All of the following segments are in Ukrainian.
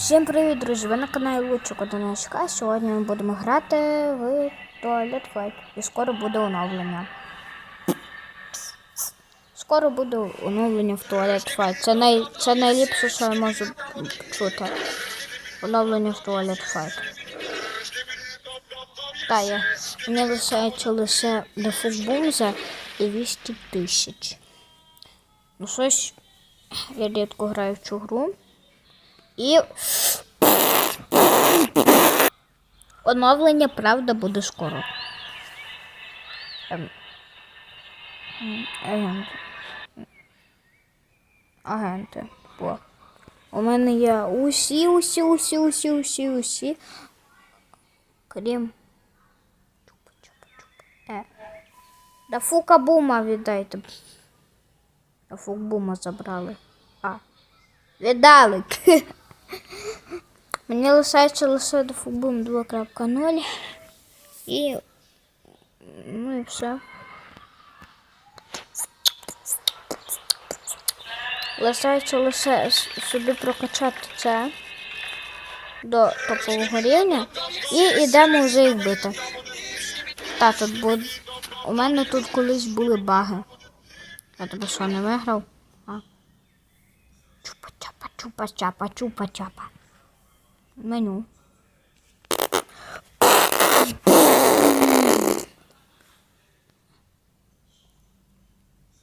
Всім привіт, друзі! Ви на каналі Лучик 11 Сьогодні ми будемо грати в Toilet Fight. І скоро буде оновлення. Скоро буде оновлення в Toilet Fight. Це, най... це найліпше, що я можу чути. Оновлення в Toilet Fight. Та я. Мені лишається лише до футболза і 200 тисяч. Ну щось, я рідко граю в цю гру. І оновлення, правда, буде скоро. Ем. М, Агент. Агенти. О. У мене є усі, усі, усі, усі, усі, усі. Крім. Е. Да фука бума віддайте. Да фук бума забрали. А. Віддали. Мені лишається лише до футбум 2.0 і ну і все. Лишається лише собі прокачати це до топового рівня і йдемо вже їх бити. Та тут буде. У мене тут колись були баги. Я тебе що не виграв? А? Чупа-чапа, чупа-чапа, чупа-чапа. Меню.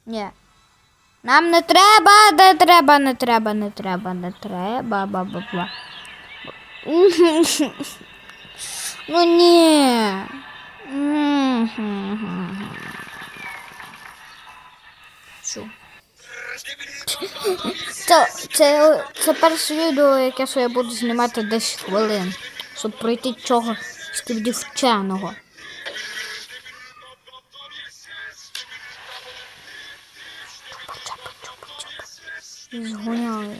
Ні. Нам не треба, не треба, не треба, не треба, не треба, ба-ба-ба. Ну ні. Що? Це, це, це перше відео, яке що я буду знімати 10 хвилин, щоб пройти цього скібдівчаного. Згоняю.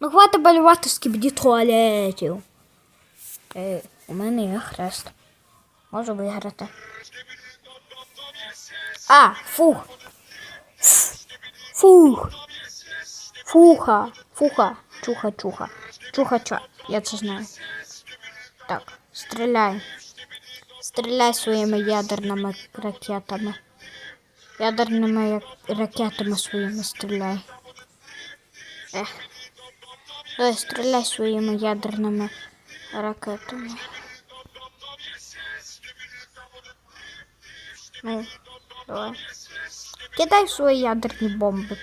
Ну, хватить балювати скібді туалетів. Е, у мене є хрест. Можу виграти. А, фух. Фух. Фуха. Фуха. Чуха, чуха. Чуха, чуха. Я це знаю. Так, стріляй. Стріляй своїми ядерними ракетами. Ядерними ракетами своїми стріляй. Ех. Давай, стріляй своїми ядерними ракетами. Ну, давай. Кидай свої ядерні бомби.